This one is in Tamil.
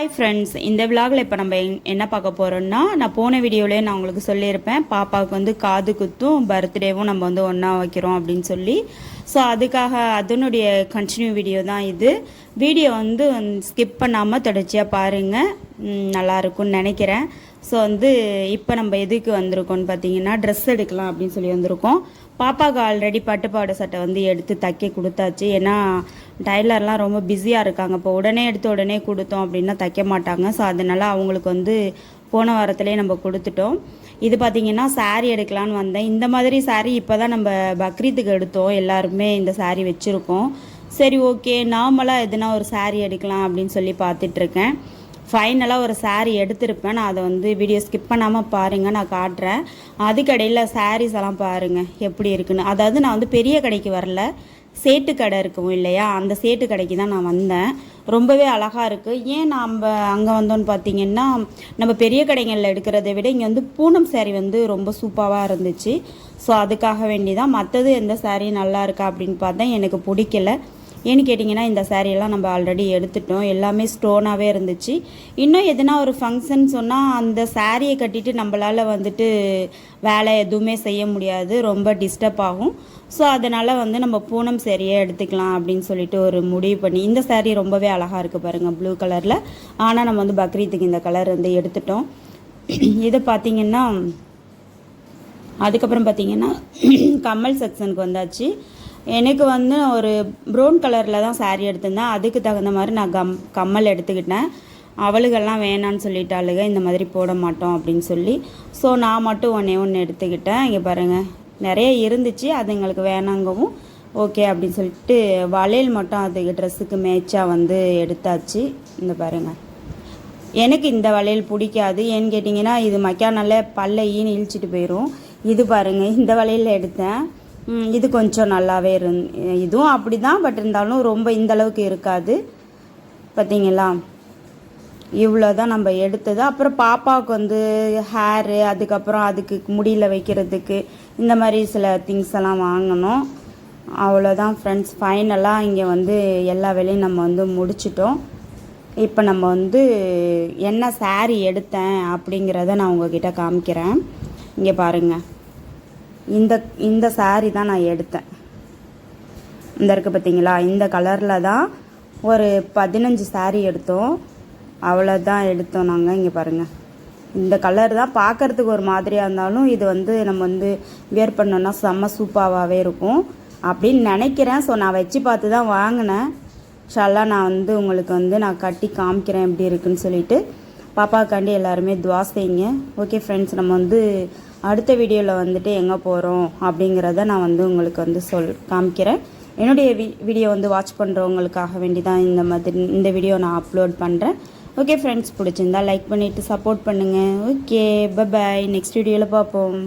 ஹாய் ஃப்ரெண்ட்ஸ் இந்த விலாகில் இப்போ நம்ம என்ன பார்க்க போகிறோம்னா நான் போன வீடியோலேயே நான் உங்களுக்கு சொல்லியிருப்பேன். பாப்பாவுக்கு வந்து காது குத்தும் பர்த்டேவும் நம்ம வந்து ஒன்றா வைக்கிறோம் அப்படின்னு சொல்லி. ஸோ அதுக்காக அதனுடைய கண்டினியூ வீடியோ தான் இது. வீடியோ வந்து ஸ்கிப் பண்ணாமல் தொடர்ச்சியாக பாருங்கள் நல்லா இருக்கும்னு நினைக்கிறேன். ஸோ வந்து இப்போ நம்ம எதுக்கு வந்திருக்கோம்னு பார்த்தீங்கன்னா ட்ரெஸ் எடுக்கலாம் அப்படின்னு சொல்லி வந்திருக்கோம். பாப்பாவுக்கு ஆல்ரெடி பட்டுப்பாடு சட்டை வந்து எடுத்து தைக்க கொடுத்தாச்சு. ஏன்னா டைலர்லாம் ரொம்ப பிஸியாக இருக்காங்க. இப்போ உடனே எடுத்து உடனே கொடுத்தோம் அப்படின்னா தைக்க மாட்டாங்க. ஸோ அதனால அவங்களுக்கு வந்து போன வாரத்திலே நம்ம கொடுத்துட்டோம். இது பார்த்தீங்கன்னா சாரீ எடுக்கலான்னு வந்தேன். இந்த மாதிரி சாரீ இப்போ தான் நம்ம பக்ரீத்துக்கு எடுத்தோம். எல்லாருமே இந்த சாரீ வச்சுருக்கோம். சரி ஓகே நார்மலாக எதுனா ஒரு சாரீ எடுக்கலாம் அப்படின்னு சொல்லி பார்த்துட்ருக்கேன் ஃபைனலாக ஒரு saree எடுத்திருப்பேன். நான் அதை வந்து வீடியோ ஸ்கிப் பண்ணாமல் பாருங்கள் நான் காட்டுறேன். அதுக்கடையில் சாரீஸ் எல்லாம் பாருங்கள் எப்படி இருக்குன்னு. அதாவது நான் வந்து பெரிய கடைக்கு வரல சேட்டு கடை இருக்கும் இல்லையா? அந்த சேட்டு கடைக்கு தான் நான் வந்தேன். ரொம்பவே அழகாக இருக்குது ஏன் நம்ம அங்கே வந்தோன்னு பார்த்தீங்கன்னா நம்ம பெரிய கடைகளில் எடுக்கிறத விட இங்கே வந்து பூனம் சேரீ வந்து ரொம்ப சூப்பராக இருந்துச்சு. ஸோ அதுக்காக வேண்டி தான் மற்றது எந்த சாரீ நல்லா இருக்கா அப்படின்னு பார்த்தேன் எனக்கு பிடிக்கல. ஏன்னு கேட்டிங்கன்னா இந்த சாரியெல்லாம் நம்ம ஆல்ரெடி எடுத்துட்டோம். எல்லாமே ஸ்டோனாகவே இருந்துச்சு. இன்னும் எதுனா ஒரு ஃபங்க்ஷன் சொன்னால் அந்த சாரியை கட்டிட்டு நம்மளால் வந்துட்டு வேலை எதுவுமே செய்ய முடியாது. ரொம்ப டிஸ்டர்ப் ஆகும். ஸோ அதனால் வந்து நம்ம பூனம் சேரீயே எடுத்துக்கலாம் அப்படின்னு சொல்லிட்டு ஒரு முடிவு பண்ணி இந்த சேரீ ரொம்பவே அழகாக இருக்குது பாருங்கள் ப்ளூ கலரில் ஆனால் நம்ம வந்து பக்ரீத்துக்கு இந்த கலர் வந்து எடுத்துட்டோம். இதை பார்த்தீங்கன்னா அதுக்கப்புறம் பார்த்தீங்கன்னா கம்மல் செக்ஷனுக்கு வந்தாச்சு. எனக்கு வந்து ஒரு ப்ரௌன் கலரில் தான் சாரீ எடுத்திருந்தேன். அதுக்கு தகுந்த மாதிரி நான் கம் கம்மல் எடுத்துக்கிட்டேன். அவளுகெல்லாம் வேணான்னு சொல்லிட்டாளுங்க இந்த மாதிரி போட மாட்டோம் அப்படின்னு சொல்லி. ஸோ நான் மட்டும் ஒன்றே ஒன்று எடுத்துக்கிட்டேன். இங்கே பாருங்கள் நிறைய இருந்துச்சு. அது எங்களுக்கு வேணாங்கவும் ஓகே அப்படின்னு சொல்லிட்டு வளையல் மட்டும் அதுக்கு ட்ரெஸ்ஸுக்கு மேட்சாக வந்து எடுத்தாச்சு. இந்த பாருங்கள் எனக்கு இந்த வளையல் பிடிக்காது. ஏன்னு கேட்டிங்கன்னா இது மக்கானால பல்ல ஈன்னு இழிச்சிட்டு போயிடும் இது பாருங்கள் இந்த வளையல் எடுத்தேன். இது கொஞ்சம் நல்லாவே இருந் இதுவும் அப்படி தான் பட் இருந்தாலும் ரொம்ப இந்த அளவுக்கு இருக்காது. பார்த்தீங்களா இவ்வளோ தான் நம்ம எடுத்தது. அப்புறம் பாப்பாவுக்கு வந்து ஹேரு அதுக்கப்புறம் அதுக்கு முடியில் வைக்கிறதுக்கு இந்த மாதிரி சில திங்ஸ் எல்லாம் வாங்கினோம். அவ்வளோதான் ஃப்ரெண்ட்ஸ் ஃபைனலாக இங்கே வந்து எல்லா வேலையும் நம்ம வந்து முடிச்சிட்டோம். இப்போ நம்ம வந்து என்ன saree எடுத்தேன் அப்படிங்கிறத நான் உங்ககிட்ட காமிக்கிறேன். இங்கே பாருங்கள் இந்த இந்த சாரீ தான் நான் எடுத்தேன். இந்த இருக்குது பார்த்தீங்களா இந்த கலரில் தான் ஒரு பதினஞ்சு சாரீ எடுத்தோம். அவ்வளோதான் எடுத்தோம் நாங்கள் இங்கே பாருங்கள் இந்த கலர் தான் பார்க்கறதுக்கு ஒரு மாதிரியாக இருந்தாலும் இது வந்து நம்ம வந்து வியர் பண்ணோன்னா செம்ம சூப்பராகவே இருக்கும். அப்படின்னு நினைக்கிறேன். ஸோ நான் வச்சு பார்த்து தான் வாங்கினேன். ஷாலாக நான் வந்து உங்களுக்கு வந்து நான் கட்டி காமிக்கிறேன் எப்படி இருக்குன்னு சொல்லிட்டு. பாப்பாக்காண்டி எல்லாருமே துவா செய்யுங்க ஓகே ஃப்ரெண்ட்ஸ் நம்ம வந்து அடுத்த வீடியோவில் வந்துட்டு எங்கே போகிறோம் அப்படிங்கிறத நான் வந்து உங்களுக்கு வந்து சொல் காமிக்கிறேன். என்னுடைய வி வீடியோ வந்து வாட்ச் பண்ணுறவங்களுக்காக வேண்டி தான் இந்த மாதிரி இந்த வீடியோ நான் அப்லோட் பண்ணுறேன் ஓகே ஃப்ரெண்ட்ஸ் பிடிச்சிருந்தா லைக் பண்ணிவிட்டு சப்போர்ட் பண்ணுங்கள் ஓகே பை நெக்ஸ்ட் வீடியோவில் பார்ப்போம்